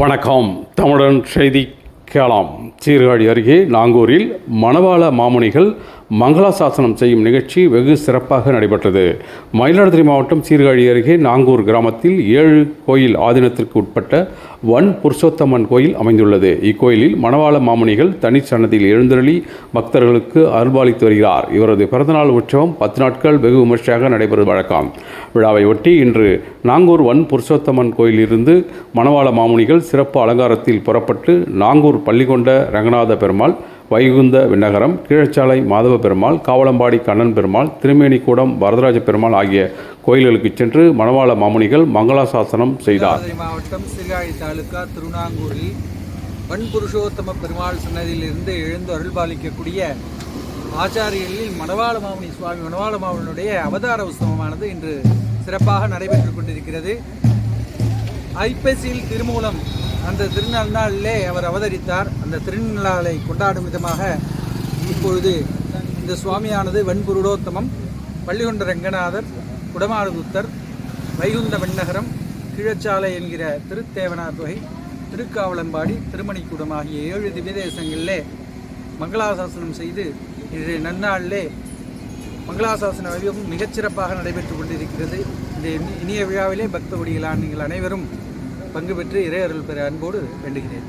வணக்கம். தமிழன் செய்தி கேளாம். சீர்காழி அருகே நாங்கூரில் மணவாள மாமுனிகள் மங்களாசாசனம் செய்யும் நிகழ்ச்சி வெகு சிறப்பாக நடைபெற்றது. மயிலாடுதுறை மாவட்டம் சீர்காழி அருகே நாங்கூர் கிராமத்தில் ஏழு கோயில் ஆதீனத்திற்கு உட்பட்ட வன் புருஷோத்தம்மன் கோயில் அமைந்துள்ளது. இக்கோயிலில் மணவாள மாமுனிகள் தனிச்சன்னதியில் எழுந்தருளி பக்தர்களுக்கு அருள்பாலித்து வருகிறார். இவரது பிறந்தநாள் உற்சவம் பத்து நாட்கள் வெகு விமர்சையாக நடைபெறும் வழக்கம். விழாவை ஒட்டி இன்று நாங்கூர் வன் புருஷோத்தம்மன் கோயிலிருந்து மணவாள மாமுனிகள் சிறப்பு அலங்காரத்தில் புறப்பட்டு நாங்கூர் பள்ளிகொண்ட ரங்கநாத பெருமாள் வைகுந்த விண்ணகரம் கீழச்சாலை மாதவ பெருமாள் காவலம்பாடி கண்ணன் பெருமாள் திருமேனிக்கூடம் வரதராஜ பெருமாள் ஆகிய கோயில்களுக்கு சென்று மணவாள மாமுனிகள் மங்களாசாசனம் செய்தார். மாவட்டம் சீர்காழி தாலுகா திருநாங்கூரில் வன்புருஷோத்தம பெருமாள் சன்னதியிலிருந்து எழுந்து அருள்பாலிக்கக்கூடிய ஆச்சாரியர்களில் மணவாள மாமுனி சுவாமி மணவாள மாமுனியுடைய அவதார உற்சவமானது இன்று சிறப்பாக நடைபெற்றுக் கொண்டிருக்கிறது. ஐப்பசியில் திருமூலம் அந்த திருநள்ளாளிலே அவர் அவதரித்தார். அந்த திருநாளை கொண்டாடும் விதமாக இப்பொழுது இந்த சுவாமியானது வெண்புருடோத்தமம் பள்ளிகொண்ட ரங்கநாதர் குடமாடுகுத்தர் வைகுந்த வெண்ணகரம் கிழச்சாலை என்கிற திருத்தேவனார் தொகை திருக்காவலம்பாடி திருமணிக்கூடம் ஆகிய ஏழு திவ்யதேசங்களிலே மங்களாசாசனம் செய்து இன்றைய நன்னாளிலே மங்களாசாசன வைபவம் மிகச்சிறப்பாக நடைபெற்றுக் கொண்டிருக்கிறது. இந்த இனிய விழாவிலே பக்த நீங்கள் அனைவரும் பங்கு பெற்று இறையருள் பெற அன்போடு வேண்டுகிறேன்.